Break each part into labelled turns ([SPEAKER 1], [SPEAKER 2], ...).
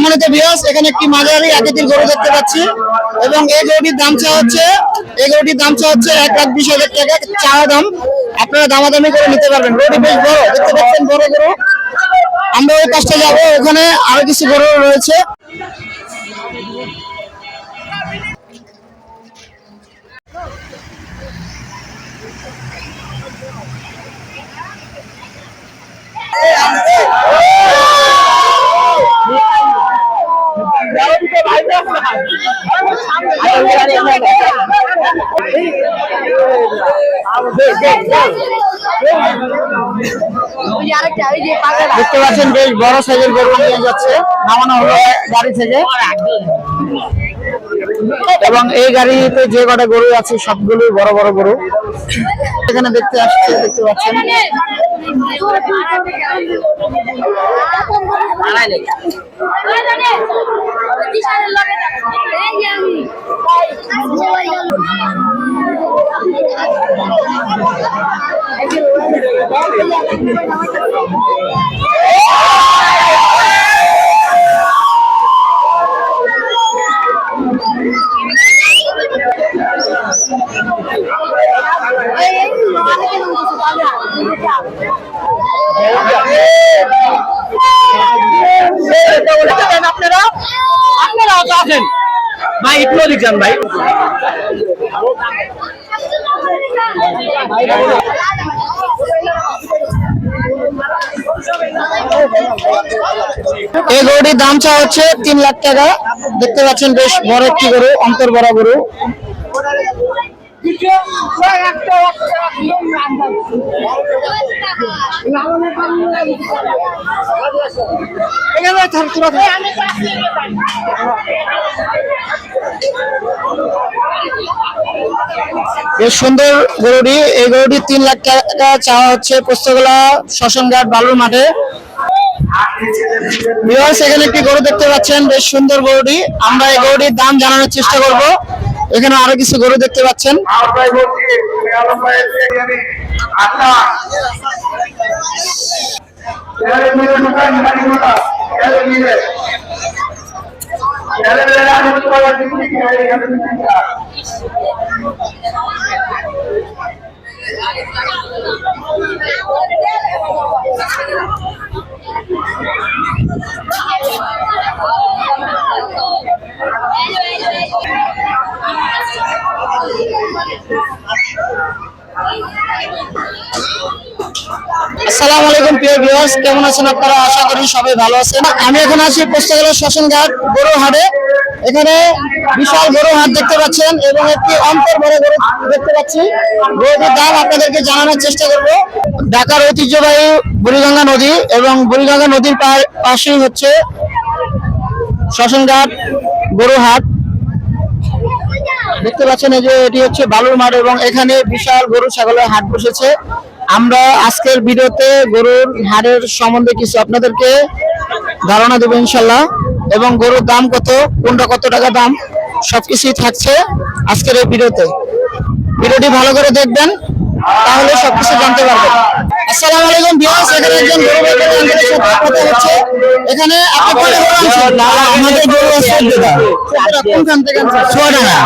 [SPEAKER 1] সম্মানিত বিয়াস এখানে একটি মাঝারি আকৃতির গরু দেখতে পাচ্ছি। এবং এই গরুটির দাম চা হচ্ছে, এই গরুটির দাম চা হচ্ছে এক লাখ বিশ হাজার টাকা চাওয়া দাম। আপনারা দামাদামি করে নিতে পারবেন। গরুটি বেশ বড়, দেখতে পাচ্ছেন বড় গরু। আমরা ওই পাশটা যাব, ওখানে আরও কিছু গরু রয়েছে। দেখতে পাচ্ছেন বেশ বড় সাইজের গরু নিয়ে যাচ্ছে নামানো হলো গাড়ি থেকে। এবং এই গাড়িতে যে কটা গরু আছে সবগুলো বড় বড় গরু। এখানে দেখতে আসছে, দেখতে পাচ্ছেন আপনারা আপনারা তো আছেন ভাই ভাই। এই গরুটির দাম চা হচ্ছে তিন লাখ টাকা। দেখতে পাচ্ছেন বেশ বড় একটি গরু অন্তর বড় গরু। বেশ সুন্দর গরুটি, এই গরুটি তিন লাখ টাকা চাওয়া হচ্ছে পোস্তগোলা শ্মশানঘাট বালুর মাঠে। এখানে একটি গরু দেখতে পাচ্ছেন, বেশ সুন্দর গরুটি। আমরা এই গরুটির দাম জানানোর চেষ্টা করব। এখানে আরও কিছু গরু দেখতে পাচ্ছেন
[SPEAKER 2] আমরাই বলছি আলম ভাইয়ের এখানে আচ্ছা এবারে মিলে ঢুকান গাড়ি ঘোড়া এবারে মিলে এবারে রাখুন তোমার দিকে কি হয় এখানে দিকে
[SPEAKER 1] আসসালামু আলাইকুম, প্রিয় ভিউয়ার্স কেমন আছেন আপনারা? আশা করি সবাই ভালো আছেন। আমি এখন আছি পোস্তগোলা শ্মশানঘাট গরু হাটে এখানে বিশাল গরু হাট দেখতে পাচ্ছেন এবং একটি অন্তর বড় গরু দেখতে পাচ্ছি। গরুটির দাম আপনাদেরকে জানানোর চেষ্টা করব। ঢাকার ঐতিহ্যবাহী বুড়িগঙ্গা নদী এবং বুড়িগঙ্গা নদীর পাশেই হচ্ছে শ্মশানঘাট গরু দেখতে পাচ্ছেন এই যে এটি হচ্ছে বালুর মাঠ এবং এখানে বিশাল গরু ছাগলের হাট বসেছে। আমরা আজকের ভিডিওতে গরুর হাড়ের সম্বন্ধে কিছু আপনাদেরকে ধারণা দেবো ইনশাল্লাহ। এবং গরুর দাম কত, কোনটা কত টাকা দাম, সবকিছুই থাকছে আজকের এই ভিডিওতে। ভিডিওটি ভালো করে দেখবেন, তাহলে সবকিছু জানতে পারবেন। আসসালামু আলাইকুম বিয়াস এখানে একজন গরু ব্যাপারীর সাথে কথা হচ্ছে এখানে আপনি কয়টা গরু আনছেন আমাদের গরু আছে কোনখান থেকে চুয়াডাঙ্গা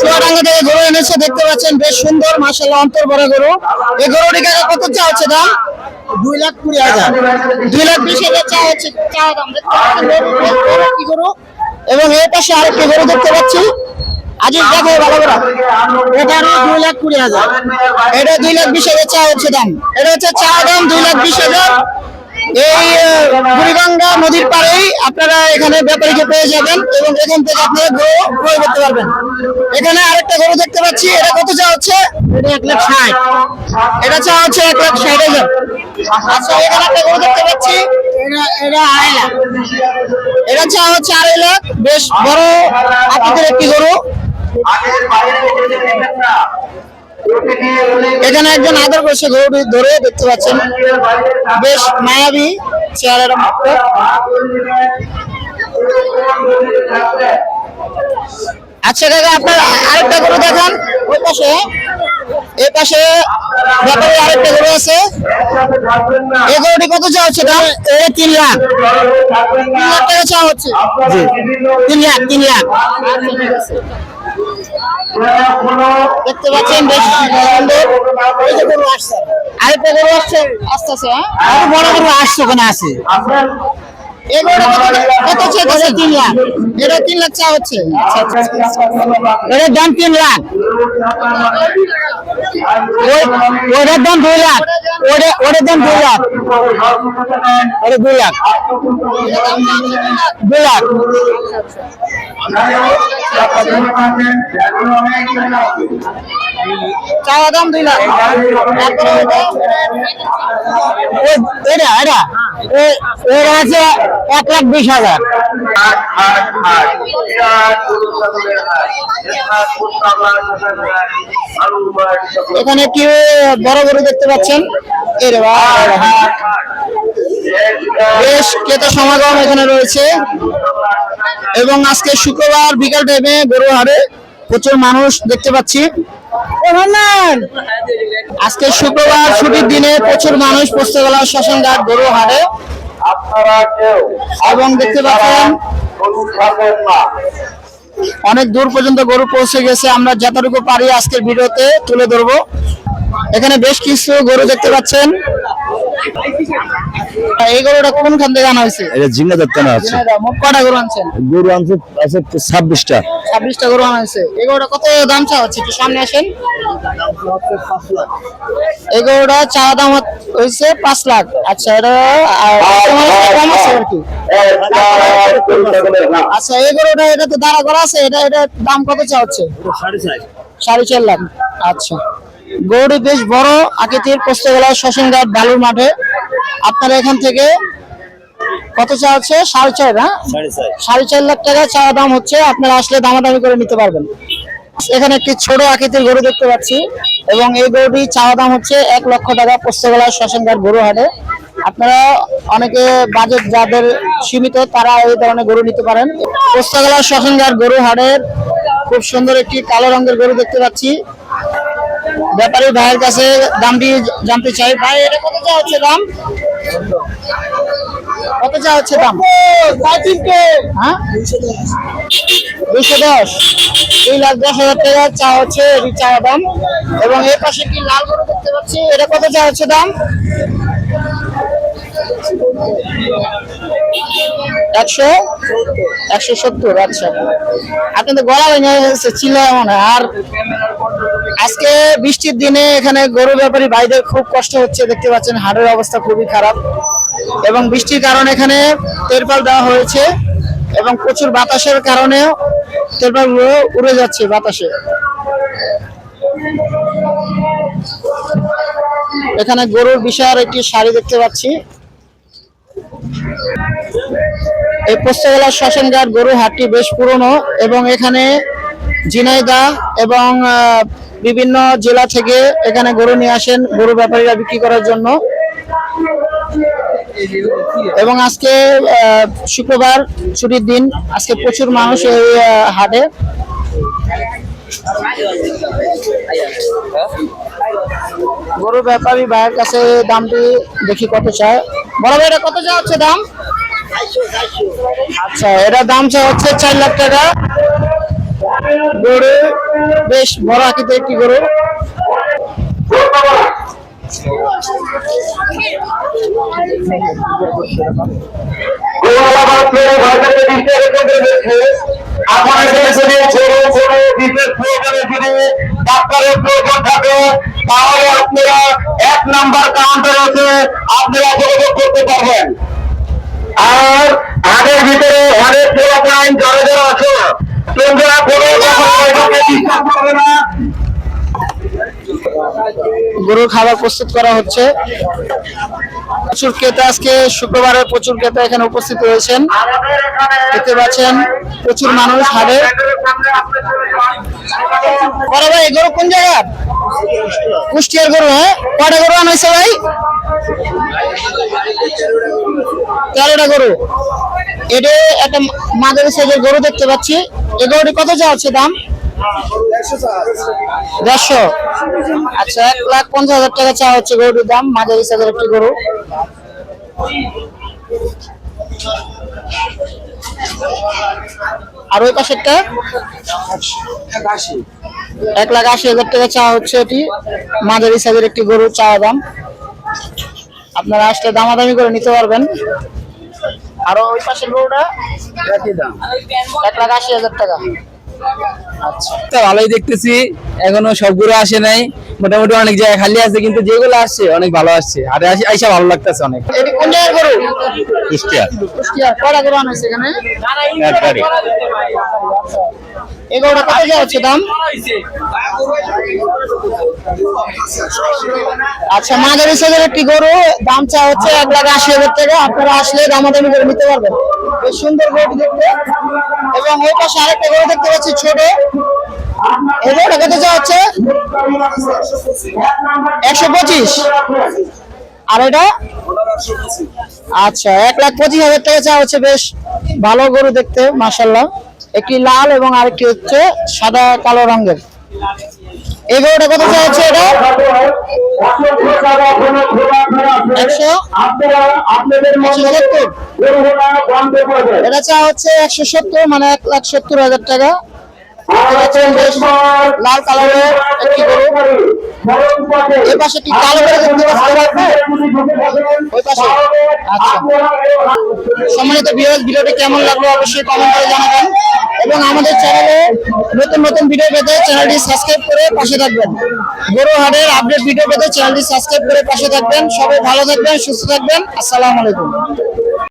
[SPEAKER 1] চুয়াডাঙ্গা থেকে গরু এনেছে দেখতে পাচ্ছেন বেশ সুন্দর মাশাআল্লাহ অন্তর বড় গরু। এই গরুটি কাকা কত চা হচ্ছে দাম? দুই লাখ কুড়ি হাজার। দুই লাখ বিশ হাজার চা হচ্ছে চা দাম। দেখতে পাচ্ছেন গরু এবং এর পাশে আরেকটি গরু দেখতে পাচ্ছি। আজিজ দেখো ভালো করে। এটারও দুই লাখ কুড়ি হাজার। এটা দুই লাখ বিশ হাজার চা হচ্ছে দাম। এটা হচ্ছে চা দাম দুই লাখ বিশ হাজার। এই বুড়িগঙ্গা নদীর পাড়েই আপনারা এখানে ব্যাপারীকে পেয়ে যাবেন এবং এখান থেকে আপনারা গরু ক্রয় করতে পারবেন। এখানে আরেকটা গরু দেখতে পাচ্ছি। এটা কত চা হচ্ছে? এটা এক লাখ ষাট। এটা চা হচ্ছে এক লাখ ষাট হাজার। আচ্ছা এখানে একটা গরু দেখতে পাচ্ছি। এটা এটা আড়াই চা হচ্ছে আড়াই লাখ। বেশ বড় আকৃতির একটি গরু। এখানে একজন আদর করছে গরুটি ধরে দেখতে পাচ্ছেন। বেশ মায়াবী চেহারার মতো। আচ্ছা কাকা আপনার আরেকটা গরু দেখান। ওই পাশে। এই পাশে ব্যাপারে আরেকটা গরু আছে। এই গরুটি কত চা হচ্ছে দাম এই তিন লাখ। তিন লাখ টাকা চাওয়া হচ্ছে। তিন লাখ তিন লাখ।
[SPEAKER 2] কোনো
[SPEAKER 1] দেখতে পাচ্ছেন বেশ সুন্দর। আরেকটা গরু আসছে আস্তে আস্তে হ্যাঁ বড় গরু আসছে, ওখানে আছে। তিন লাখ। এটা তিন লাখ চাওয়া হচ্ছে। এটার দাম তিন লাখ। ওটার দাম দুই লাখ। ওটা ওটার দাম দুই লাখ। ওটা দুই লাখ। দুই লাখ। চাওয়া দাম দুই লাখ। এটা এটা এ- আছে এক লাখ বিশ হাজার। এখানে কি বড় গরু দেখতে পাচ্ছেন। এর বেশ ক্রেতা সমাগম এখানে রয়েছে। এবং আজকে শুক্রবার বিকাল টাইমে গরু হারে প্রচুর মানুষ দেখতে পাচ্ছি। আজকে শুক্রবার ছুটির দিনে প্রচুর মানুষ পোস্তগোলা শ্মশান ঘাট গরু হারে
[SPEAKER 2] আপনারা কেউ
[SPEAKER 1] এবং দেখতে পাচ্ছেন
[SPEAKER 2] গরু খাবেন না।
[SPEAKER 1] অনেক দূর পর্যন্ত গরু পৌঁছে গেছে। আমরা যতটুকু পারি আজকের ভিডিওতে তুলে ধরবো। এখানে বেশ কিছু গরু দেখতে পাচ্ছেন। এই গরুটা কোনখান থেকে আনা হয়েছে?
[SPEAKER 3] এটা ঝিঙ্গা দত্তানা আছে।
[SPEAKER 1] মোট কটা গরু আনছেন?
[SPEAKER 3] গরু আনছে আছে ছাব্বিশটা।
[SPEAKER 1] ছাব্বিশটা গরু আনা হয়েছে। এই গরুটা কত দাম চা হচ্ছে একটু সামনে আসেন। এই গরুটা চা দাম হয়েছে পাঁচ লাখ। আচ্ছা এটা কম আছে আর কি? আচ্ছা এই গরুটা এটা তো দাঁড়া করা আছে? এটা এটা দাম কত চা হচ্ছে? সাড়ে চার লাখ। আচ্ছা। গরুটি বেশ বড় আকৃতির পোস্তগোলা শ্মশানঘাট বালুর মাঠে। আপনারা এখান থেকে কত চা হচ্ছে? সাড়ে চার হ্যাঁ সাড়ে চার লাখ টাকা চা দাম হচ্ছে আপনারা আসলে দামাদামি করে নিতে পারবেন। এখানে একটি ছোট আকৃতির গরু দেখতে পাচ্ছি এবং এই গরুটি চাওয়া দাম হচ্ছে এক লক্ষ টাকা পোস্তগোলা শ্মশানঘাট গরু হাটে আপনারা অনেকে বাজেট যাদের সীমিত তারা এই ধরনের গরু নিতে পারেন। পোস্তগোলা শ্মশানঘাট গরু হাটের খুব সুন্দর একটি কালো রঙের গরু দেখতে পাচ্ছি। ব্যাপারী ভাইয়ের কাছে দামটি জানতে চাই। ভাই এটা কত চা হচ্ছে দাম? কত চা হচ্ছে দাম? হ্যাঁ? দুইশো দশ। দুই লাখ দশ হাজার টাকা চা হচ্ছে এটি চা দাম। এবং এর পাশে কি লাল গরু দেখতে পাচ্ছি? এটা কত চা হচ্ছে দাম? একশো? একশো সত্তর আচ্ছা। আপনি তো গলা ভেঙে গেছে চিল্লা এমন আর আজকে বৃষ্টির দিনে এখানে গরু ব্যাপারী ভাইদের খুব কষ্ট হচ্ছে, দেখতে পাচ্ছেন হাটের অবস্থা খুবই খারাপ। এবং বৃষ্টির কারণে এখানে তেরপাল দেওয়া হয়েছে এবং প্রচুর বাতাসের কারণে তেরপালগুলো উড়ে যাচ্ছে বাতাসে। এখানে গরুর বিশাল একটি শাড়ি দেখতে পাচ্ছি। এই পোস্তগোলা শ্মশানঘাট গরু হাটটি বেশ পুরনো এবং এখানে জিনাইদা এবং বিভিন্ন জেলা থেকে এখানে গরু নিয়ে আসেন, গরু ব্যাপারীরা বিক্রি করার জন্য। এবং আজকে শুক্রবার ছুটির দিন, আজকে প্রচুর মানুষ এই হাটে। গরু ব্যাপারী ভাইয়ের কাছে দামটি দেখি কত চায়। বড় ভাই কত চা হচ্ছে দাম? আচ্ছা এটা দাম চা হচ্ছে চার লাখ টাকা। গরু বেশ বড় আকৃতির একটি গরু।
[SPEAKER 2] তাহলে আপনারা এক নাম্বার কাউন্টার আছে, আপনারা যোগাযোগ করতে পারবেন। আর আগের ভিতরে অনেক পোলাপাইন যারা যারা আছে তোমরা
[SPEAKER 1] গরুর খাবার প্রস্তুত করা হচ্ছে। প্রচুর ক্রেতা আজকে শুক্রবারে প্রচুর ক্রেতা এখানে উপস্থিত রয়েছেন। দেখতে পাচ্ছেন, প্রচুর মানুষ বড় ভাই, গরু কোন জায়গার কুষ্টিয়ার গরু হ্যাঁ? কটা গরু আনা হয়েছে ভাই? তেরোটা গরু। এটা একটা মাঝারি সাইজের গরু দেখতে পাচ্ছি। এই গরুটি কত যা হচ্ছে দাম? দেড়শো। আচ্ছা এক লাখ পঞ্চাশ হাজার টাকা চা হচ্ছে দাম, মাঝারি একটি আর ওই এক লাখ আশি হাজার চা হচ্ছে মাঝারি সাইজের একটি গরু চা দাম। আপনারা আসলে দামাদামি করে নিতে পারবেন। আর ওই পাশের গরুটা? এক লাখ আশি হাজার টাকা। আচ্ছা।
[SPEAKER 4] ভালোই দেখতেছি এখনও সবগুলো আসে নাই। মোটামুটি অনেক জায়গায় খালি আছে কিন্তু যেগুলো আসছে অনেক ভালো আসছে। আর আইসা ভালো লাগতেছে অনেক।
[SPEAKER 1] এটি কোন জায়গার গরু?
[SPEAKER 3] কুষ্টিয়া।
[SPEAKER 1] কুষ্টিয়া। কয়টা গরু আনা এখানে? এই গরুটা কত দেওয়া দাম? আচ্ছা মাঝারি সাইজের একটি গরু, দাম চা হচ্ছে এক লাখ আশি হাজার টাকা। আপনারা আসলে দামাদামি করে নিতে পারবেন। বেশ সুন্দর গরুটি দেখতে। এবং ওই পাশে আরেকটা গরু দেখতে পাচ্ছি ছোট। গরুটা কত চা হচ্ছে? একশো পঁচিশ। আর এটা? আচ্ছা এক লাখ পঁচিশ হাজার টাকা চা হচ্ছে। বেশ ভালো গরু দেখতে মাসাল্লাহ একটি লাল এবং আরেকটি হচ্ছে সাদা কালো রঙের। এই গরুটা কত চা এটা? একশো?
[SPEAKER 2] করবে
[SPEAKER 1] এটা চা হচ্ছে একশো সত্তর মানে এক লাখ সত্তর হাজার টাকা। লাল কালারের একটি গরু। এই পাশে একটি কালো করে দেখতে ওই পাশে। আচ্ছা। সম্মানিত ভিউয়ার্স ভিডিওটি কেমন লাগল অবশ্যই কমেন্ট করে জানাবেন। এবং আমাদের চ্যানেলে নতুন নতুন ভিডিও পেতে চ্যানেলটি সাবস্ক্রাইব করে পাশে থাকবেন। গরু হাটের আপডেট ভিডিও পেতে চ্যানেলটি সাবস্ক্রাইব করে পাশে থাকবেন। সবাই ভালো থাকবেন সুস্থ থাকবেন। আসসালামু আলাইকুম।